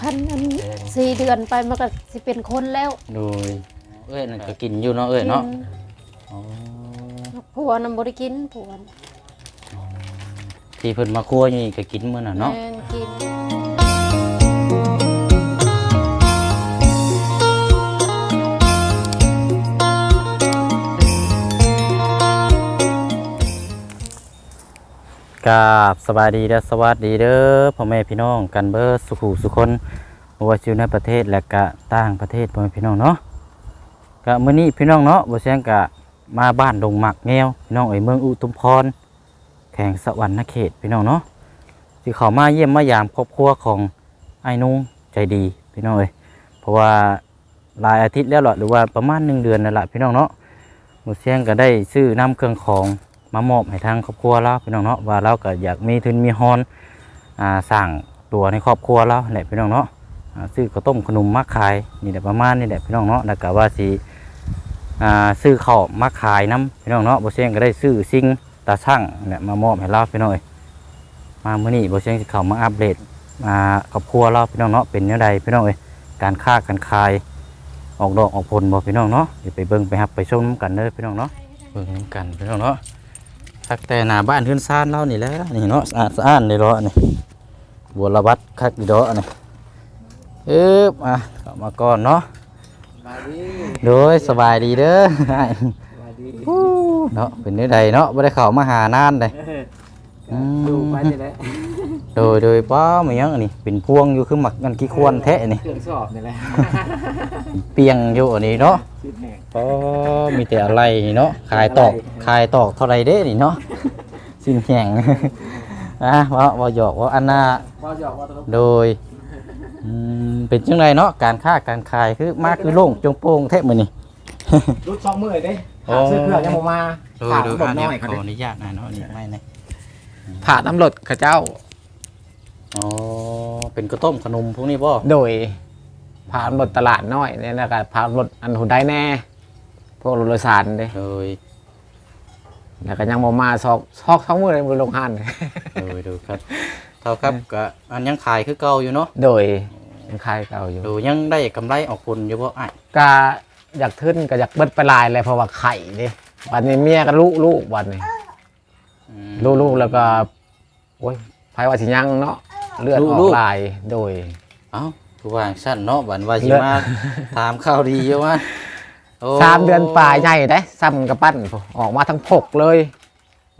คันอันสี่เดือนไปมันก็สิเป็นคนแล้วโดยเอ้ยนั่นก็กินอยู่เนาะเอ้ยเนาะกิอ๋อผัวนํบ่ได้กินผัวน่ะที่เพิ่นมาครัวอยู่นี่ก็กินมื้อน่ะเนาะแม่นกิน กราบสบายดีเด้อสวัสดีเด้อพ่อแม่พี่น้องกันเบิดสุขุสุคนว่าอยู่ในประเทศและก็ต่างประเทศพ่อแม่พี่น้องเนาะก็มื้อนี้พี่น้องเนาะบ่เสียงก็มาบ้านดงหมักแงวพี่น้องเอ้ยเมืองอุทุมพรแขวงสวรรณเขตพี่น้องเนาะสิเข้ามาเยี่ยมมายามครอบครัวของไอ้นุ่งใจดีพี่น้องเอ้ยเพราะว่าหลายอาทิตย์แล้วล่ะหรือว่าประมาณหนึ่งเดือนนั่นแหละพี่น้องเนาะบ่เสียงก็ได้ซื้อน้ำเครื่องของ มามอบให้ทางครอบครัวเราพี่น้องเนาะว่าเราก็อยากมีทุนมีฮอนอ่าสร้างตัวในครอบครัวเราแหละพี่น้องเนาะอ่าซื้อข้าวต้มขนมมาขายนี่แหละประมาณนี่แหละพี่น้องเนาะแล้วก็ว่าสิอ่าซื้อข้าวมาขายน้ำพี่น้องเนาะบ่เสียงก็ได้ซื้อซิงตาช่างเนี่ยมามอบให้เราพี่น้องเอ้ยมามื้อนี้บ่เสียงสิเข้ามาอัปเดตมาครอบครัวเราพี่น้องเนาะเป็นแนวใดพี่น้องเอ้ยการค้าการขายออกดอกออกผลบ่พี่น้องเนาะเดี๋ยวไปเบิ่งไปรับไปชมกันเด้อพี่น้องเนาะเบิ่งนำกันพี่น้องเนาะ คักแต่หน้าบ้านเฮือนซ่านเรานี่แหละนี่เนาะสะอาดสะอ้านเลยเนาะนี่บัวระบัดคักดีเนาะนี่เอ๊บอะเข้ามาก่อนเนาะมาดีโดยสบายดีเด้อมาดีเนาะเป็นได้ใดเนาะบ่ได้เข้ามาหานานเลยอืมดูไปนี่แหละ โดยโดยป้ามายังอันนี้เป็นพวงอยู่คือหมักกันกี่ควรแท้นี่เครื่องสอบนี่แหละเปียงอยู่อันนี้เนาะชิดแหงป้มีแต่อะไรนี่เนาะขายตอกอะไรขายตอกเท่าไรเด้นี่เนาะสิ้นแข่งอะว่าว่าหยอกว่าอันน่าพอหยอกว่าตรงโดยอืมเป็นจังไรเนาะการค้าการขายคือมาคือโล่งจงโป่งแทบมือนี่ รุดสองมือเด้หาซื้อเครื่องยังบ่มาผ่าดูตำรวจน้อยขเขาอเด้อนุญาตหน่อยเนาะนี่ไม่นะผ่าตำรวจเขาเจ้า อ๋อ เป็นกระต้มขนมพวกนี้ป่ะโดยผ่าตำรวจตลาดน้อยเนี่ยแล้วก็ผ่าตำรวจอันหุ่นได้แน่ พวกรถโดยสารเด้โดยแล้วก็ยังบ่มาซอกซอกสองมือเลยบนโรงงานโดยดูครับ เท่าครับก็อันยังขายคือเก่าอยู่เนาะโดยยังขายเก่าอยู่ดูยังได้กำไรออกผลอยู่ป่ะไอ้ายก็อยากขึ้นก็อยากเบิดไปลายเลยเพราะว่าไข่เด้วันนี้เมียก็ลูกลูกวันนี้อืม ลูกๆแล้วก็โอ้ยไผว่าสิยังเนาะ เลือดอลูอกกๆลายโดย เอ้าคือว่าสั้นเนาะบันว่าสิเลือดมาถามข้าวดีอยู่ว่าโสามเดือนปลายใหญ่ได้ซ้ำกับปั้นพู้ออกมาทั้งผกเลย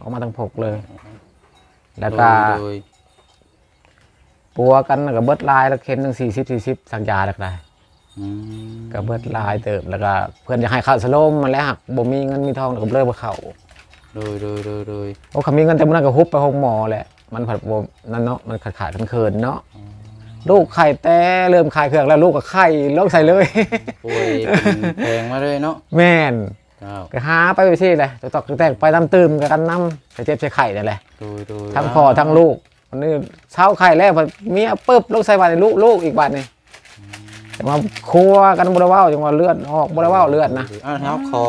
ออกมาทั้งผกเลย แล้วก็โดยปัวกันแล้วก็เบิดลายแล้วเข็มทั้งสี่สิบสี่สิบสักยาแล้วก็ได้อืมก็เบิดลายเติบแล้วก็เพื่อนจะให้เข้าสโลมมาแล้วหักบ่มีเงินมีทองแล้วก็เลิกมาเข้าโดยโดยโดยโดยโอ้เขามีเงินแต่มันนั้นก็ฮุบไปห้องหมอแหละ มันผัดบ่นั่นเนาะมันขาดขาดเคินๆเนาะลูกไข่แต่เริ่มขายเครื่องแล้วลูกก็ไข่ลกใส่เลยป่วยเป็นแพงมาเลยเนาะแม่นเจ้าก็หาไปไปที่เลยตอกตกไปน้ำตื่มกับกันน้ำใส่เจ็บใส่ไข่นี่แหละโดยโดยทั้งพ่อทั้งลูกวันนี้เช้าไข่แล้วพอเมียปึ๊บลูกใส่บาตรลูกลูกอีกบาทนี่แต่ว่าครัวกันบริวารจังว่าเลือดออกบริวารเลือดนะอ้าวแล้วขอ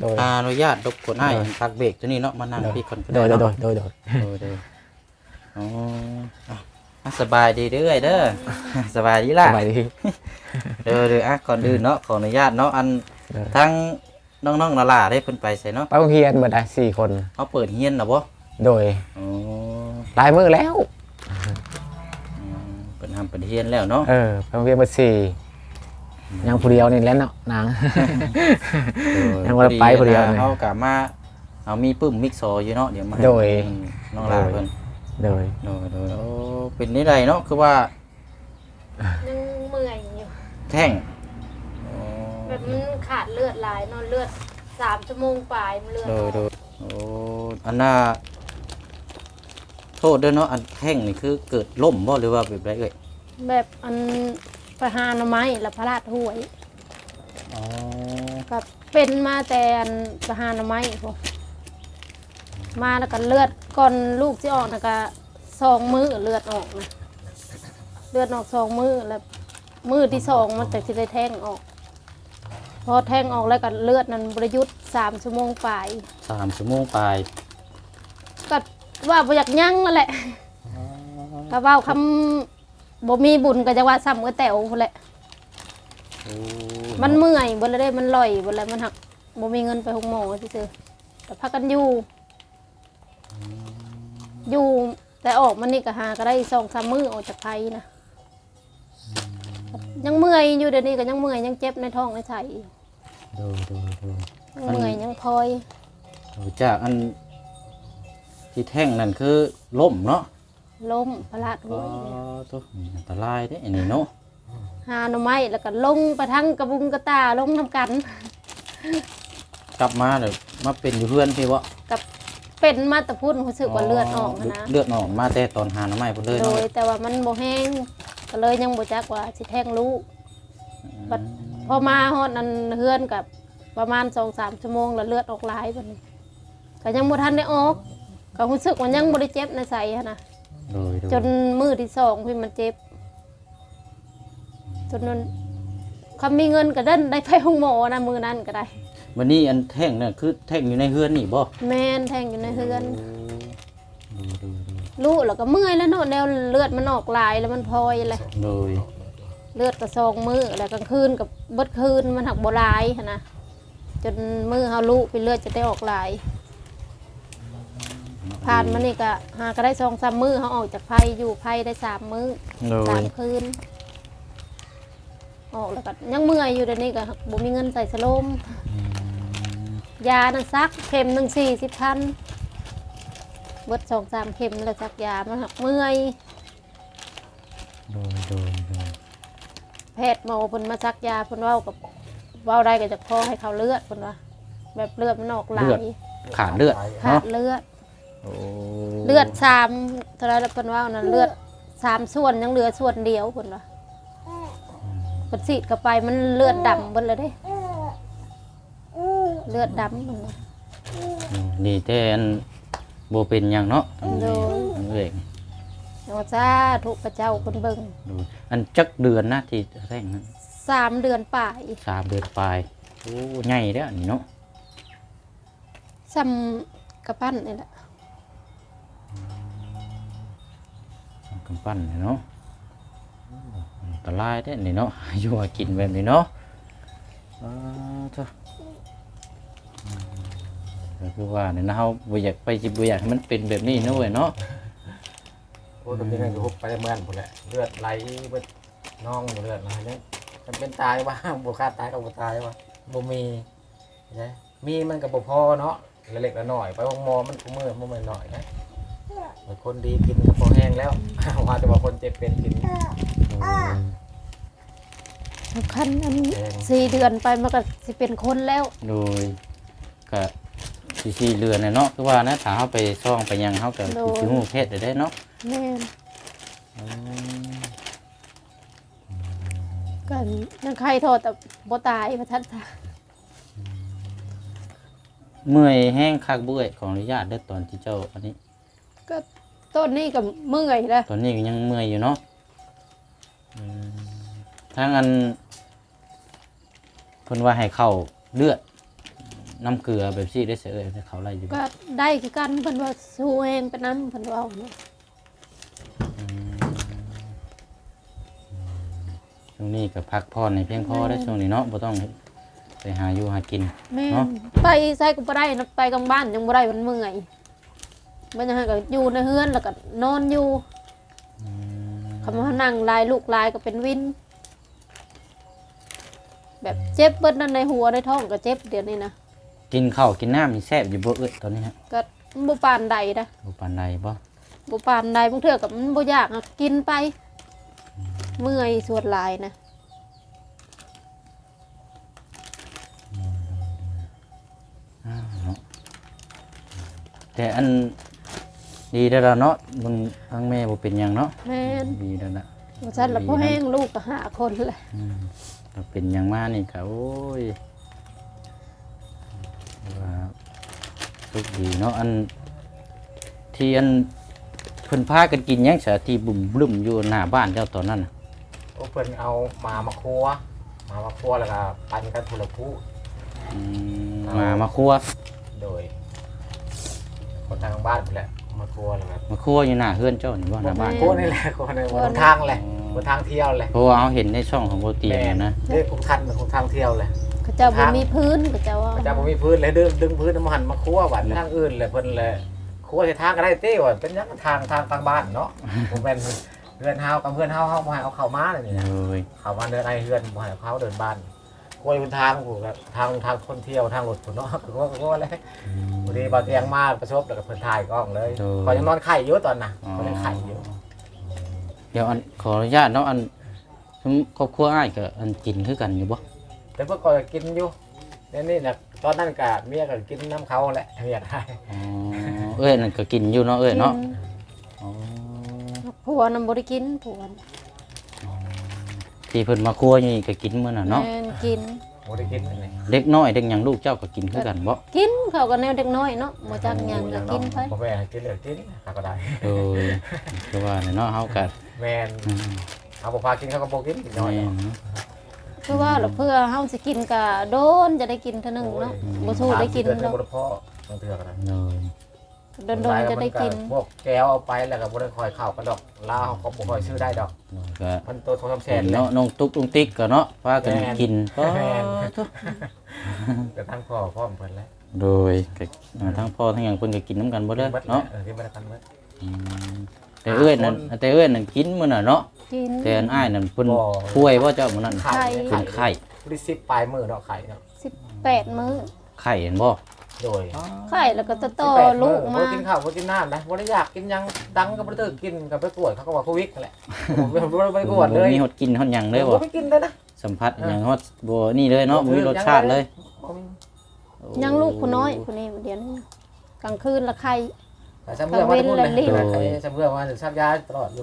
โดยอนุญาตรบกวนให้พักเบรกตัวนี้เนาะมานั่งพี่คนโดยโดยโดยโดย อ๋ออะอะสบายดีเด้อยเด้อ สบายดีล่ะ สบายดีเด้อเด้ออะก่อนอื่นเนาะขออนุญาตเนาะอันเด้อทั้งน้องๆนาลาได้เพิ่นไปใส่เนาะไปโรงเรียนเบิดได้สี่คนเขาเปิดเฮียนนะบ่โดยอ๋อลายมือแล้ว อืมเปิดทำเปิดเฮียนแล้วเนาะเออไปโรงเรียนเบิดสี่ยังผู้เดียวนี่แหล้วเนาะนาง ยังบ่ได้ไปผู้เดียวนี่เขากลับมาเอามีปึ้มมิกซออยู่เนาะเดี๋ยวมาให้โดย น้องลาเพิ่น โดย โดยโดยโอ้เป็นนี่ไรเนาะคือว่ายังเมื่อยอยู่ แท่งอ๋อแบบมันขาดเลือดหลายนอนเลือดสามชั่วโมงปลายมันเลือดโดอยอกโดยโอ้อันน่าโทษด้วยเนาะอันแท่งนี่คือเกิดล่มบ่หรือว่าแบบไรเอ่ยแบบอันไปหาหน่อไม้แล้วพระราชห่วยอ๋อ กับเป็นมาแต่อันไปหาหน่อไม้พวก มาแล้วก็เลือดก่อนลูกที่ออกนะก็สองมือเลือดออกนะเลือดออกสองมือแล้วมือที่สองมันแต่ที่ได้แทงออก พอแทงออกแล้วก็เลือดนั้นบริยุทธ์สามชั่วโมงปลายสามชั่วโมงปลายก็ว่าบ่อยากยั้งนั่นแหละก็เว่าคบ่มีบุญก็จะว่าซ้ำเอ้อแต๋วพุ่นแหละโอ้มันเมื่อยบ่เลยได้มันลอยบ่เลยมันหักบ่มีเงินไปหงหมอซื่อๆแต่พักกันอยู่ อยู่แต่ออกมันนี่ก็หาก็ได้สองสามมื้อออกจากไผนะยังเมื่อยอยู่เดี๋ยวนี้ก็ยังเมื่อยยังเจ็บในท้องในไส้อีกดูดูดูยังเมื่อยยังพลอยดูจากอันที่แท่งนั่นคือล่มเนาะล้มพลาดหัอ๋วออีกเนี่ยตัวนี่อันตรายเด้อันนี้เนาะหาหน่อไม้แล้วก็ลงไปทั้งกระบุงกระตาลงทำกัน กลับมาเดี๋ยวมาเป็นอยู่เพื่อนพี่บ่กับ เป็นมาแตะพุ่นรู้สึกว่าเลือดออกนะ เลือดออกมาแต่ตอนหาหน้ำไม้พุ่นเลยโดเนาะยแต่ว่ามันบ่แห้งก็เลยยังบ่จักว่าสิแทงลูกบัดพอมาฮอดนั้นเฮือนกับประมาณ2-3ชั่วโมงแล้วเลือดออกหลายบัดนี้ก็ยังบ่ทันได้ออกก็รู้สึกว่ายังบ่ได้เจ็บในไสหั้นนะ โดยโดยจนมือที่สองพี่มันเจ็บ จนนั้นคำมีเงินก็เดินได้ไปห้องหมอนะมือนั้นก็ได้ วันนี้อันแท่งนั่นคือแท่งอยู่ในเฮือนนี่บ่แมนแทงอยู่ในเฮือนดูดูดูลูกแล้วก็เมื่อยแล้วเนาะแนวเลือดมันออกลายแล้วมันพลอยเลยโดยเลือดกระซองมือแล้วกลางคืนกับเบิดคืนมันหักบลายหั้นนะจนมือเฮาลูกไปเลือดจะได้ออกลาย ผ่านมานี่ก็หาก็ได้สองสามมือเขาออกจากไฟอยู่ไฟได้สามมือโดสายมคืนออกแล้วก็ยังเมื่อยอยู่เดี๋ยวนี้ก็บ่มีเงินใส่สโลม ยานั่นซักเข็มหนึ่งสี่สิบพันเบิดสองสามเข็มแล้วซักยามันหักเมื่อยโดยโดยโดยแพทย์หมอเพิ่นมาซักยาเพิ่นเว้ากับเว้าได้ก็จะพอให้เขาเลือดเพิ่นว่าแบบเลือดมันออกไหลขาดเลือดขาเนาะดเลือด โอ้เลือดสามเท่าไหรแล้วเพิ่นว่านั่นเลือดสามส่วนยังเหลือส่วนเดียวเพิ่นว่าเพิ่นฉีดเข้าไปมันเลือดดำเบิดเลยเด้ เลือดดำเพิ่นว่าดีแต่อันบ่เป็นหยังเนาะทั้งโดนี้ยทั้งเอ้ยเอาซาทุกพระเจ้าเพิ่นเบิ่งดูอันจักเดือนนะที่แท่งนั้นสามเดือนป่ายสามเดือนปลายโอ้ใหญ่แล้วนี่เนาะซ้ำกระปั้นนี่แหละกำปั้นนี่เนาะอันตรายเด้นี่เนาะ อยู่หากินแบบนี้เนาะอ้าวเถอะอืม ก็คือว่าเนี่ยนะเฮาบ่อยากไปจิบ่อยากให้มันเป็นแบบนี้เนาะเว้ยเนาะโอ้ยเป็นยังไงก็พกไปได้เมื่อนหมดแหละเลือดไหลเบิดน้องเลือดไหลเนี่ยมันเป็นตายว่าบุคาตายกับบุตายว่าบ่มีใช่มีมันกับบ่พอเนาะเล็กๆละหน่อยไปห้องหมอมันกูมือมันไม่หน่อยนะเหมือนคนดีกินก็พอแห้งแล้วว่าแต่ว่าคนเจ็บเป็นกินสำคัญอันแพงสี่เดือนไปมันก็สิเป็นคนแล้วโดยก็ สิสี่เรือนน่ะเนาะคือว่านะถ้าเฮาไปซ่องไปหยังเฮาก็สิสิฮู้เพศได้เนาะแม่นกันยังใครโทษแต่บ่ตายพระทัดทาเมื่อยแห้งคักเบื่อยขออนุญาตเด้อตอนที่เจ้าอันนี้ ก็ต้นนี้ก็เมื่อยแล้วตอนนี้ก็ยังเมื่อยอยู่เนาะอืมทางอันเพิ่นว่าให้เข้าเลือด น้ำเกลือแบบซี่ได้เสียเอ้ยให้เขาไล่อยู่ก็ได้คือกันเพิ่นว่าสู้เองเป็นนั้นเพิ่นว่าเนาะช่วงนี้ก็พักผ่อนในเพียงพอได้อช่วงนี้เนาะบ่ต้องไปหาอยู่หากินแม่เนาะนไปใส่ก็บ่ได้นะไปกลางบ้านยังบ่ได้มันเมื่อยมันยังไงก็อยู่ในเฮือนแล้วก็นอนอยู่คำว่านั่งลายลูกลายก็เป็นวิน แบบเจ็บเบิดนั่นในหัวในท้องก็เจ็บเดี๋ยวนี้นะ กินข้าวกินน้ำนี่แซ่บอยู่บ่เอ้ยตอนนี้ฮะก็บ่ปานใดนะบ่ปานใดบ่บ่ปานใดบางเทื่อกับมันบ่อยากอะกินไป เมื่อยสวดหลายนะอ้าวเนาะแต่อันดีแล้วล่ะเนาะมึงทั้งแม่บ่เป็นหยังเนาะแม่นดีแล้วล่ะว่าซั่นแล้วพ่อแห้งลูกก็หาคนแหละ อืมถ้าเป็นหยังมานี่ก็โอ้ย ทุกดีเนาะอันที่อันเพิ่นพากันกินหยังสาที่บุ่มบลุ่มอยู่หน้าบ้านเจ้าตอนนั้นน่ะโอ้เพิ่นเอามามาครัวมามาครัวแล้วก็ปั่นกันทุละผู้อืมมามาครัวโดย คนทางบ้านไปแหละมาครัวแล้วก็มาครัวอยู่หน้าเฮือนเจ้านี่บ่หน้าบ้านครัวนี่แหละครัวในบนทางแหละอ๋อบนทางเที่ยวเลยเพราะว่าเราเห็นในช่องของโบเตียงนะเรียกคุกทันคุกทางเที่ยวเลย เขาเจ้าบ่มีพื้นเขาเจ้าว่าพระเจ้าบ่มีพื้นเลยดึงดึงพื้นน้ำหันมาคั่วหวานทางอื่นเลยเพิ่นเลยคั่วที่ทางก็ได้เต้ว่าเป็นหยังทางทางทางบ้านเนาะผมเป็นเฮือนเฮากับเพื่อนเฮาเฮาบ่ให้เอาเข้ามาเลยนี่นะเลยเข้ามาเดินในเฮือนบ่ให้เอาเขาเดินบ้านคั่วอยู่บนทางกูก็ทางทางคนเที่ยวทางรถพุ่นเนาะก็ว่าก็ว่าเลยพอดีบ่เตียงมาประสบแล้วก็เพิ่นถ่ายกล้องเลยพอยังนอนไข่อยู่ตอนน่ะก็ยังไข่อยู่เดี๋ยวอันขออนุญาตเนาะอันซุมครอบครัวอ้ายก็อันกินคือกันอยู่บ่ แต่เมื่อก่อนก็กินอยู่นี่นี่นะตอนนั้นก็เมียก็กินน้ำเขาแหละเมียได้อ๋อเอ้ยนั่นก็กินอยู่เนาะเอ้ยเนาะอ๋อผัวนํบ่ได้กินผัวที่เพิ่นมาครัวอยู่นี่ก็กินมื้อน่ะเนาะแม่นกิน บ่ได้กินอันนี้เด็กน้อยเด็กหยังลูกเจ้าก็กินคือกันบ่กินเขาก็แนวเด็กน้อยเนาะบ่จักหยังก็กินไปพ่อแม่ให้กินเลยกินเขาก็ได้โดยคือว่าเนี่ยเนาะเฮาก็แม่นอืมเอาบ่พากินเขาก็บ่กินน้อยแม่เนาะนเนาะ คือว่าแล้วเพื่อเฮาสิกินก็โดนจะได้กินเท่านึงเนาะบ่สู้ได้กินเดือนหเนาะบ่ได้พอต้องเทื่อก็ได้เลยโดนๆจะได้กินพวกแก้วเอาไปแล้วก็บ่ได้คอยเข้ากันดอกลาวเขาก็บ่ค่อยซื้อได้ดอกก็มันตัว2-3แสเห็นนแล้เนาะน้องตุ๊กตุ้งติ๊กก็เนาะพากันแม่นกินก็แม่นทุกแต่ทั้งพ่อพ่อมเพิ่นแล้วโดยก็อ่าทั้งพ่อทั้งหยังเพิ่นก็กินน้ำกันบ่เด้อกินบิดเนาะเออกินบ่ได้กันเบิดอืมแต่เอ้ยนั่นแต่เอ้ยนั่นกินมื้อน่ะเนาะ กินแต่อันอ้ายนั่นเพิ่นบ่ ป่วยบ่เจ้ามื้อนั้นไข่ เป็นไข้บริสิบปลายมือเนาะไข่เนาะ18มื้อไข้เห็นบ่โดยไข่แล้วก็ตะโตสิบแปดลูกมื้มาอบ่กินข้าวบ่กินน้ำนะบ่ได้อยากกินหยังดังก็บ่ได้ตื่นกินก็ไปตรวจเขาก็ว่าโควิดนั่นแหละผมบ่ได้ไปตรวจเลยบ่มีฮอดกินฮอดหยังเลยบ่บ่ไปกินเลยนะ สัมผัสหยังฮอดบ่นี่เลยเนาะบ่มีรสชาติเลยบ่มียังลูกผู้น้อยผู้นี้เดี๋ยวนี้กลางคืนละไข่ แต่จำเรื่องว่าทุกคนเลยกลางเว้นและรีบจำเรื่องว่าถึงซักยาตลอดอยู่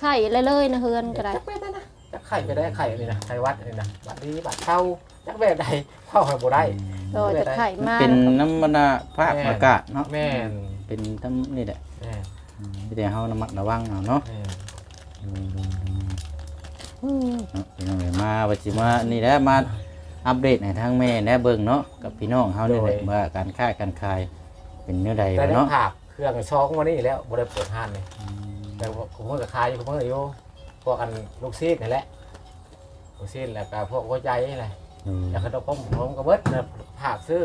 ไข่เลยๆนะเฮือนก็ได้จักแบบนั้นนะจักไข่ไปได้ไข่นี่นะไข่วัดนี่นะวัดดีวัดเข้าจักแบบใดเข้าให้บ่ได้ก็จะไข่มาเป็นน้ำมันภาพอากาศเนาะแม่นเป็นทั้งนี่แหละแม่นอืมมีแต่เฮาระมัดระวังเอาเนาะแม่นอืมอืมเนาะพี่น้องเอ้ยมาว่าสิมานี่แหละมาอัปเดตให้ทางแม่แหน่เบิ่งเนาะกับพี่น้องเฮานี่แหละว่าการค้าการขายเป็นแนวใดแต่วะได้เนาะภาพเครื่องช่องวันนี้แล้วบ่ได้เปิดห้านเลย แต่ว่าผมก็ขายอยู่ผมก็อยู่พวกอันลูกซีดนี่แหละลูกซีดแล้วก็พวกหัวใจนี่แหละอืมแล้วขนมผมผมก็เบิดนะผากซื้อ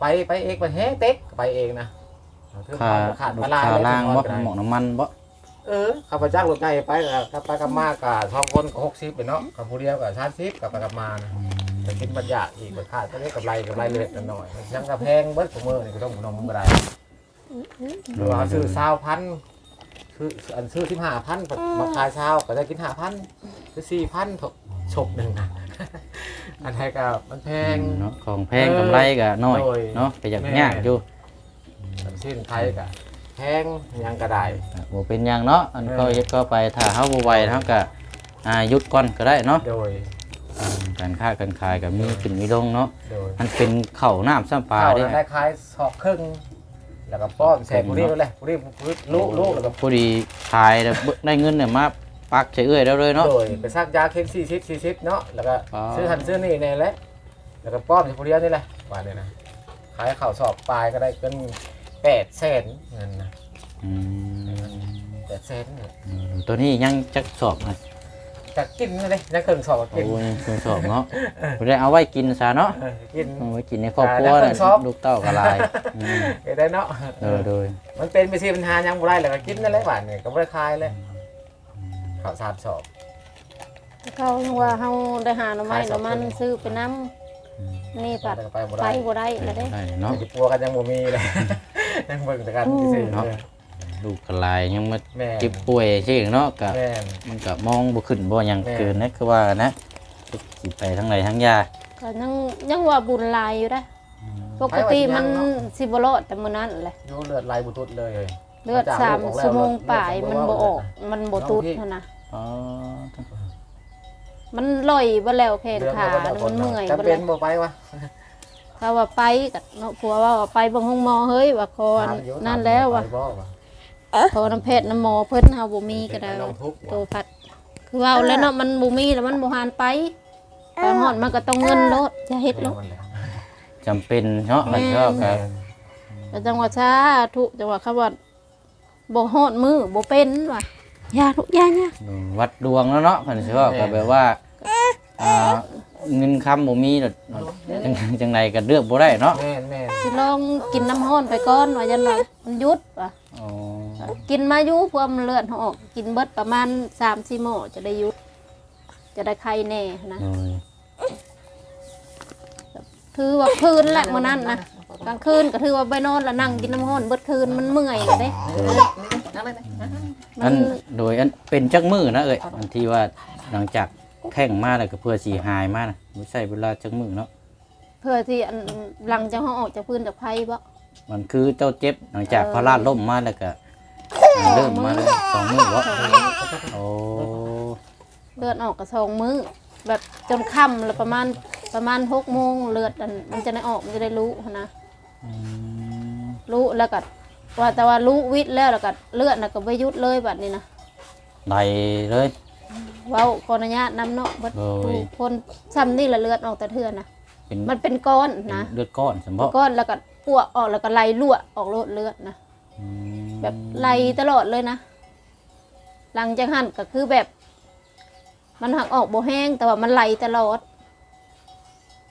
ไปไปเองไปแฮงเต็กไปเองนะถึงค่าขาดรมาถลายค่าเลยล่างบ่ถึงหมอกน้ำมันบ่เออข้าพเจ้ารถไงไปแล้วกลับไปกลับมากับสองคนก็หกสิบเนาะกับผู้เดียวกับชาติสิบกลับไปกลับมานะไปกินบรรยากอีกไปขาดก็ได้กับไรกับไรเล็กหน่อยยังกระแพงเบิดของมือนี่ก็ต้องนมก็ได้หรือว่าซื้อซาวพัน คืออันซื้อที่ห้าพันมาขายซาวก็จะกินห้าพันคือสี่พันฉบหนึ่งนะอันไทยก็มันแพง เนาะของแพงกำไรก็น้อยโดยเนาะก็อยากแม่ ยากอยู่สิ้นไทยก็แพงยังกระได บ่เป็นหยังเนาะอันเออ ก็เฮ็ดก็ไปถ้าเฮาบ่ไหวเฮาก็อ่าหยุดก่อนก็ได้เนาะโดยอืมการค้าการขายก็มีขึ้นมีลงเนาะโดยมันเป็นข้าวน้ำซ้ำปลาข้าวเด้นั้นได้ขายสอกครึ่ง แล้วก็ป้อมแสบผู้นี้ไปเลยผู้นี้ผู้ลูกลูกแล้วก็พอดีขายแล้วเบิ่งได้เงินเนี่ยมาปักใช้เอื้อยแล้วเลยเนาะ โดยไปซักยาเข็มสี่สิบสี่สิบเนาะแล้วก็อ๋อ ซื้อหันซื้อนี่ในแหละแล้วก็ป้อมผู้เดียวนี่แหละว่าเนี่ยนะขายข้าวสอบปลายก็ได้เป็นแปดแสนเงินนะอืมแต่เซนเนี่ยตัวนี้ยังจักสอบนะ จะกินเลยยังเครื่องสอบก็โอ้กินยเครื่องสอบเนาะบ่ได้เอาไว้กินซะเนาะเออกิน เอาไว้กินในครอบครัวอ่าแล้วน่ะเครื่องสอบลูกเต้าก็หลายอืมเออได้เนาะเออโดยมันเป็นไปสิปัญหายังบ่ได้เลยก็กินนั่นแหละบาดนี่ก็บ่ได้คายเลยข้าวสารสอบ เขาว่าเฮาได้หาหน่อไม้หน่อมันซื้อไปน้ำนี่ปัดไปบ่ไปได้ บ่ได้แล้วเด้ ได้เนาะ สิปัวกันยังบ่มีเลย ยังเบิ่งแต่กันซื่อๆเนาะ ลูกก็หลายยังมาแม่เจ็บป่วยซื่อเนาะก็แม่น มันก็มองบ่ขึ้นบ่หยังแม่ เกินนะคือว่านะสิไปทางไหนทางยาก็ยังยังว่าบุญหลายอยู่ได้ปกติมันสิบ่รอดแต่มื้อนั้นแหละอยู่เลือดไหลบ่ทุดเลยเลือดสามชั่วโมงป่ายมันบ่ออก มันบ่ตุดหั่นนะอ๋อมันลอยบ่แล้วแขนขามันเมื่อยจะบ่เป็แล้นวบ่ไปวะเขาว่าไปก็เนาะผัวว่าไปเบ่งห้องหมอเฮ้ยว่าคอนั่นแล้วว่ะไปบ่วะ ขอน้ำเพชรน้ำหมอเพิ่นเฮาบ่มีก็ได้ลองทุกข์โตพัด คือว่าแล้วเนาะมันบ่มีแล้วมันบ่หานไปไปฮอดมันก็ต้องเงินโลดจะเฮ็ดโลดจำเป็นเนาะมันก็แม่ก็แต่จังหวัดชาทุจังหวัดเขาว่าบ่ฮอดมือบ่เป็นว่ะยาลูกยาเนี่ยวัดดวงแล้วเนาะเพิ่นสิว่าก็แบบว่าอ่าเงินคำบ่มีดอกจังจังไดก็เลือกบ่ได้เนาะแม่นแม่นสิลองกินน้ำห้อนไปก่อนว่ายันว่ามันหยุดว่ะ อ๋อ กินมาอยู่เพื่อมันเลือดออก กินเบิดประมาณ3-4หม้อจะได้หยุดจะได้ไข้แน่นะโดยถือว่าคืนแหละมื้อนั้นนะกลางคืนก็ถือว่าไปนอนแล้วนั่งกินน้ำห้อนเบิดคืนมันเมื่อยเลยเด้อันโดยอันเป็นจักมือนะเอ้ยอันที่ว่าหลังจากแข่งมาแล้วก็เพื่อสิหายมานะบ่ใช่เวลาจักมือเนาะเพื่อที่อันหลังจากเฮาออกจากพื้นจากไผบ่ มันคือเจ้าเจ็บหลังจากพระราชล่มมาแล้วก็ เริ่มมาเลยสองมือวะโอ้เลือดออกก็สองมื้อแบบจนค่ำแล้วประมาณประมาณ6โมงเลือดอันมันจะได้ออกมันจะได้รู้หั้นนะอืมรู้แล้วก็ว่าแต่ว่ารู้วิทย์แล้วแล้วก็เลือดน่ะก็บ่หยุดเลยบัดนี้นะได้เลยเว้าขออนุญาตนำเนาะเบิดโอ้ยทุกคนซ้ำนี่ละเลือดออกแต่เทื่อนะเป็นมันเป็นก้อนนะเลือดก้อนสมเป็บ่นก้อนแล้วก็อ้วกออกแล้วก็ไหลรั่วออกโลดเลือดนะอืม แบบไหลตลอดเลยนะ หลังจากหันก็คือแบบ มันหักออกบ่แห้งแต่ว่ามันไหลตลอด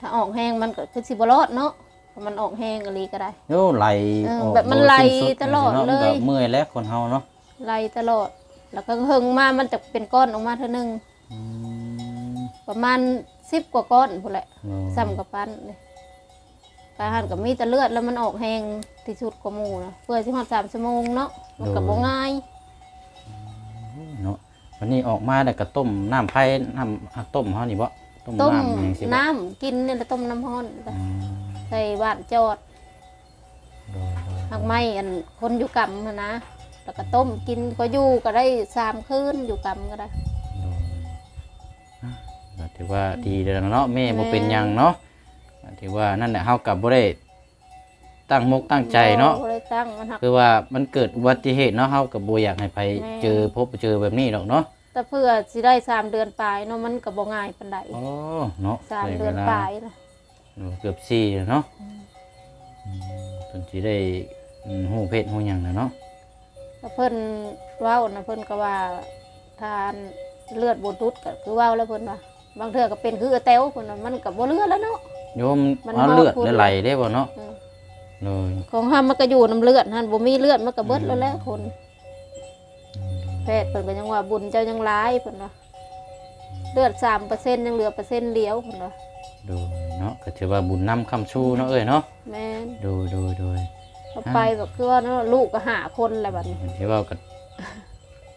ถ้าออกแห้งมันก็คือสิบรอดเนาะถ้ามันออกแห้งอะไรก็ได้โยไหลเออออกแบบมันโดยไหลสิ้นสุตลอดนาะเลย มันก็เมื่อยแล้วคนเฮาเนาะไหลตลอด แล้วก็เฮงมามันจะเป็นก้อนออกมาเท่านึง อืมประมาณสิบกว่าก้อนพูนแหละโอ้ ซ้ำกับปั้นเลย การหันกับมีแต่เลือดแล้วมันออกแห้งที่สุดกว่าหมูนะเพื่อที่หอดสามชั่วโมงเนาะมันกับบ่ง่ายเนาะวันนี้ออกมาแล้วก็ต้มน้ำไผ่น้ำอะต้มเฮานี่บ่ต้มต้มน้ำอย่างสิบ่น้ำกินเนี่ยแล้วต้มน้ำห้อนอืมใส่บ้านจอดโดยโดยหักไม้อันคนอยู่กำหั้นนะแล้วก็ต้มกินก็อยู่ก็ได้สามคืนอยู่กำก็ได้ก็ถือว่าดีแล้วเนาะแม่บ่แม่เป็นหยังเนาะก็ ถือว่านั่นแหละเฮากับบ่ได้ตั้งมกตั้งใจเนาะบ่ได้ตั้งมันหักคือว่ามันเกิดอุบัติเหตุเนาะเฮากับบ่อยากให้ไปแม่เจอพบเจอแบบนี้หรอกเนาะแต่เพื่อสิได้สามเดือนปลายเนาะมันก็บ่ง่ายปานใดโอ้เนาะสามใช้เดืเวอนลาปลายนะเกือบ4แล้วเนาะอืมจนสิได้อืมฮู้เพศฮู้หยังแล้วเนาะแล้วเพิ่นเว้านะเพิ่นก็ว่าทานเลือดบ่ดุดก็คือเว้าแล้วเพิ่นว่าบางเทื่อก็เป็นคือแต้วเพิ่นว่ามันก็บ่เลือดแล้วเนาะ โยมมันเอาเมาเลือดพูด ไหลได้บ่เนาะอืมเลยของเฮามันก็อยู่น้ำเลือดหั่นบ่มีเลือดมันก็เบิดแล้วแหละคน แพทย์เพิ่นก็ยังว่าบุญเจ้ายังร้ายเพิ่นว่าเลือด3%ยังเหลือเปอร์เซ็นต์เดียวเพิ่นว่าโดยเนาะก็ถือว่าบุญนำคำชูเนาะเอ้ยเนาะแม่นโดยโดยโดยเอาไปแบบคือว่าเนาะลูกก็หาคนแล้วบัดนี้ที่ว่าก็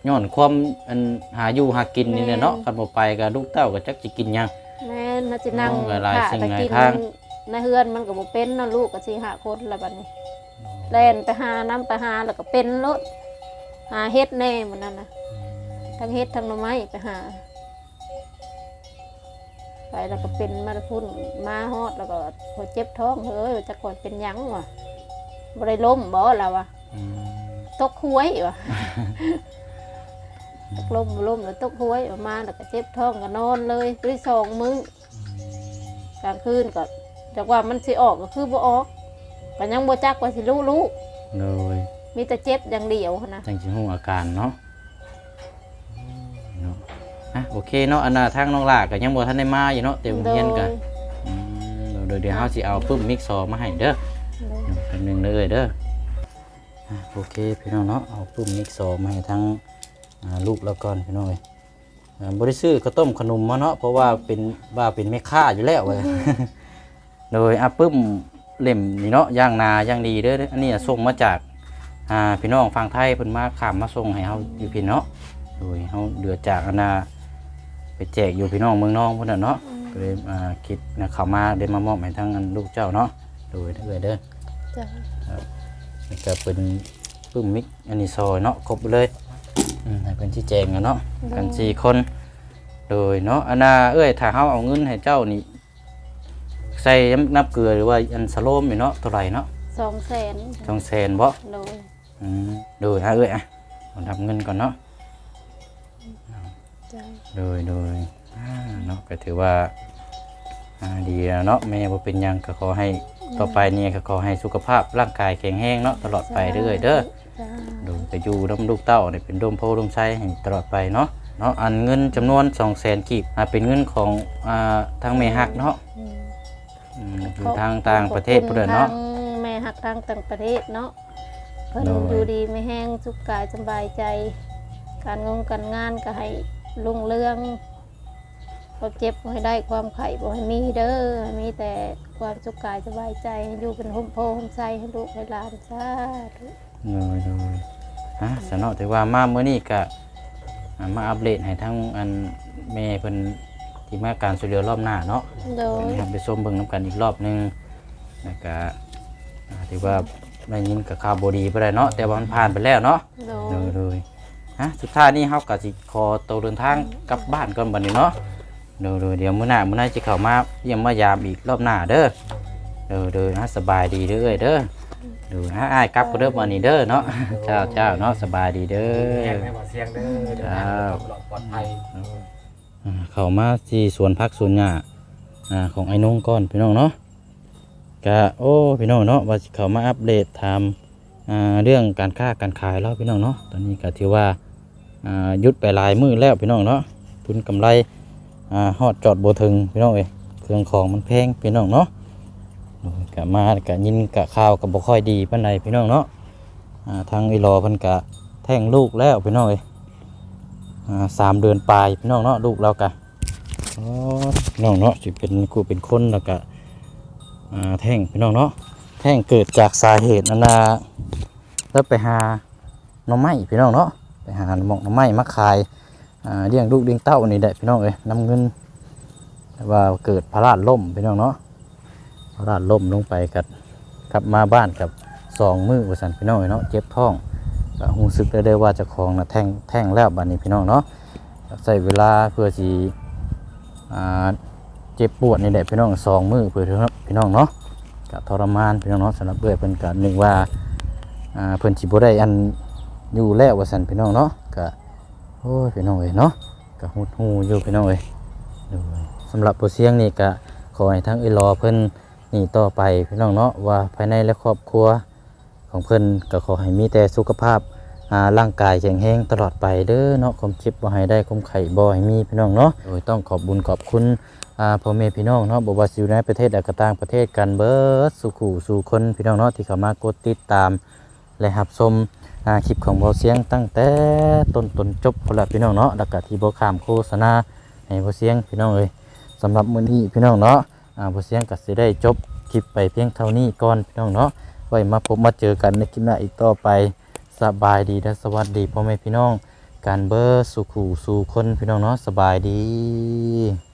ย้อนความอันหาอยู่หากินนี่แหละเนาะแม่คันบ่ไปก็ลูกเต้าก็จักสิกินหยัง แม่นน่าสินั่งโอ้หลายหาสิ่งแต่หลายกินทาง ในเฮือนมันก็บ่เป็นเนาะลูกก็สิหาคนแล้วบัดนี้แล่นไปหาน้ำไปหาแล้วก็เป็นรถหาเฮ็ดแน่หมันนั่นน่ะทั้งเฮ็ดทั้งหน่อไม้ไปหา ไปแล้วก็เป็นมาพุ่นมาฮอดแล้วก็พอเจ็บท้องเฮ้ยจะก่อนเป็นหยังวะบ่ได้ล้มบ่แล้ววะ อืมตกห้วยวะตก ล้มบ่ล้มแล้วตกห้วยออกมาแล้วก็เจ็บท้องก็นอนเลยด้วยสองมื้อกลางคืนก็จากว่ามันสิออกก็คือบ่ออกก็ยังบ่จักว่าสิรู้รู้โดยมีแต่เจ็บอย่างเดียวหั้นนะจังสิฮู้อาการเนาะเนาะอะโอเคเนาะอันน่ะทางน้องลาก็ยังบ่ทันได้มาอยู่เนาะเต็มโดเฮียยนก็อืมเดี๋ยวเดี๋ยวเฮาสิเอาปึ้มมิกซอมาให้เด้อโดยแป๊บนึงเด้อเด้ออะโอเคพี่น้องเนาะเอาปึ้มมิกซอมาให้ทั้งอ่า ลูกแล้วก่อนพี่น้องเอ้ยอ่าบริซื้อข้าวต้มขนมมาเนาะเพราะว่าเป็นว่าเป็นแม่ค้าอยู่แล้วเว้ยโดยอาปึ้มเล่มนี่เนาะย่างนาย่างดีเด้ออันนี้ส่งมาจากอ่าพี่น้องฝั่งไทยเพิ่นมาข้ามมาส่งให้เฮาอยู่พี่เนาะโดยเฮาเดือจากอันนาไปแจกอยู่พี่น้องเมืองน้องพุ่นน่ะเนาะก็เลยอ่าคิดนะเข้ามาได้มามอบให้ทางอันลูกเจ้าเนาะโดยเด้อเด้อจ้ะนี่ก็เป็นปึ้มมิกอันนี้ซอยเนาะครบเลย อืมให้เพิ่นชี้แจงกันเนาะกันสี่คน โดยเนาะอันน่ะเอ้ยถ้าเฮาเอาเงินให้เจ้านี่ใส่น้ำเกลือหรือว่าอันสโลมนี่เนาะเท่าไหร่เนาะสองแสนสองแสนบ่โดยอืมโดยฮะเอ้ยอะเอาทำเงินก่อนเนาะจ้ะโดยโดยอ่าเนาะก็ถือว่าอ่าดีแล้วเนาะแม่บ่เป็นหยังก็ขอให้ต่อไปนี่ก็ขอให้สุขภาพร่างกายแข็งแรงเนาะตลอดไปเรื่อยเด้อ จ้าดูไปอยู่น้ำลูกเต้าเนี่ยเป็นดมโพดมไส้ให้ตลอดไปเนาะเนาะอันเงินจำนวน2 0 0 0 0 0กีบอ่าเป็นเงินของอ่าทางเมฮักเนาะอืมอืมอยู่ทางต่างประเทศพุ่นเด้อเนาะทงแม่หักทางต่างประเทศเนาะเพิ่นโดย อยู่ดีไม่แห้งสุขกายสบายใจ การงงการงานก็ให้รุ่งเรืองความเจ็บบ่ให้ได้ความไข่บ่ให้มีเด้อให้มีแต่ความสุขกายสบายใจให้อยู่เป็นห่มโพห่มไสให้ลูกให้หลานสาธุ เลยเลยฮะสนอแต่ว่ามาเมื่อนี้ก็อ่ามาอัปเดตให้ทั้งอันแม่เพิ่นที่มาการช่วยเหลือรอบหน้าเนาะ โดยทำไปส้มเบิ่งน้ำกันอีกรอบหนึงแล้วก็อ่าถือว่าได้ยินกับข่าวบดีไปได้เนาะแต่ว่ามันผ่านไปแล้วเนาะโดเลยยเลยฮะสุดท้ายนี่เฮาก็สิขอตัวเดินทางกลับบ้านก่อนบัดนี้เนาะเดี๋ยวเดี๋ยวมื้อหน้ามื้อหน้าจะเข้ามาเยี่ยมมายามอีกรอบหน้าเด้อเด้อเด้อฮะสบายดีเด้อเอ้ยเด้อ ดูฮะอ้ายกลับก็เด้อบัดนี้เด้อเนาะเจ้าเจ้าเนาะสบายดีเด้แยอกให้บ่เสียงเด้อเดี๋ยวให้ปลอดภัยอ่าเข้ามาที่สวนพักสวนหญ้าอ่าของไอ้นงก่อนพี่น้องเนาะก็โอ้พี่น้องเนาะว่าสิเข้ามาอัปเดตถามอ่าเรื่องการค้าการขายแล้วพี่น้องเนาะตอนนี้ก็ถือว่าอ่าหยุดไปหลายมื้อแล้วพี่น้องเนาะทุนกำไรอ่าฮอดจอดบ่ถึงพี่น้องเอ้ยเครื่องของมันแพงพี่น้องเนาะ ก็มาก็ยินกะข่าวก็บ่ค่อยดีปานใดพี่น้องเนาะทางอีหลอเพิ่นก็แท่งลูกแล้วพี่น้องเอ้ยสามเดือนปลายพี่น้องเนาะลูกเรากะพี่น้องเนาะสิเป็นกูเป็นคนแล้วก็อ่าแท่งพี่น้องเนาะแท่งเกิดจากสาเหตุนั่นนะแล้วไปหาหน่อไม้พี่น้องเนาะไปหาหมอกหน่อไม้มาขายเลี้ยงลูกเลี้ยงเต้านี่ได้พี่น้องเอ้ยนำเงินว่าเกิดพระราชล่มพี่น้องเนาะ พระราชล่มลงไปกับกลับมาบ้านกับสองมือว่าสันพี่น้องเนาะเจ็บท้องก็รู้สึกได้เลยว่าจะคลองนะแท่งแท่งแล้วบัดนี้พี่น้องเนาะใส่เวลาเพื่อสีเจ็บปวดนี่แหละพี่น้องสองมือเพื่อพี่น้องเนาะก็ทรมานพี่น้องเนาะสำหรับเบื่อเป็นการหนึ่งว่าเพิ่นสิบ่ได้อันอยู่แล้วว่าซั่นพี่น้องเนาะก็โอ้ยพี่น้องเอ้ยเนาะก็ฮูดฮู้อยู่พี่น้องเอ้ยสำหรับผู้เสียงนี่ก็ขอให้ทั้งอีรอเพิ่น นี่ต่อไปพี่น้องเนาะว่าภายในและครอบครัวของเพิ่นก็ขอให้มีแต่สุขภาพร่างกายแข็งแรงตลอดไปเด้อเนาะความเจ็บบ่ให้ได้ความไข้บ่ให้มีพี่น้องเนาะโดยต้องขอบบุญขอบคุณพ่อแม่พี่น้องเนาะบ่ว่าสิอยู่ในประเทศใดก็ต่างประเทศกันเบิดสุขูสู่คนพี่น้องเนาะที่เข้ามากดติดตาม และรับชมคลิปของเบาเสียงตั้งแต่ต้นตนจบพุ่นละพี่น้องเนาะแล้วก็ที่บ่ข้ามโฆษณาให้เบาเสียงพี่น้องเอ้ยสำหรับมื้อนี้พี่น้องเนาะ อ่าบาเสียงก็สิได้จบคลิปไปเพียงเท่านี้ก่อนพี่น้องเนาะไว้มาพบมาเจอกันในคลิปหน้าอีกต่อไปสบายดีและสวัสดีพ่อแม่พี่น้อง การเบอร์สุขูสู่คนพี่น้องเนาะสบายดี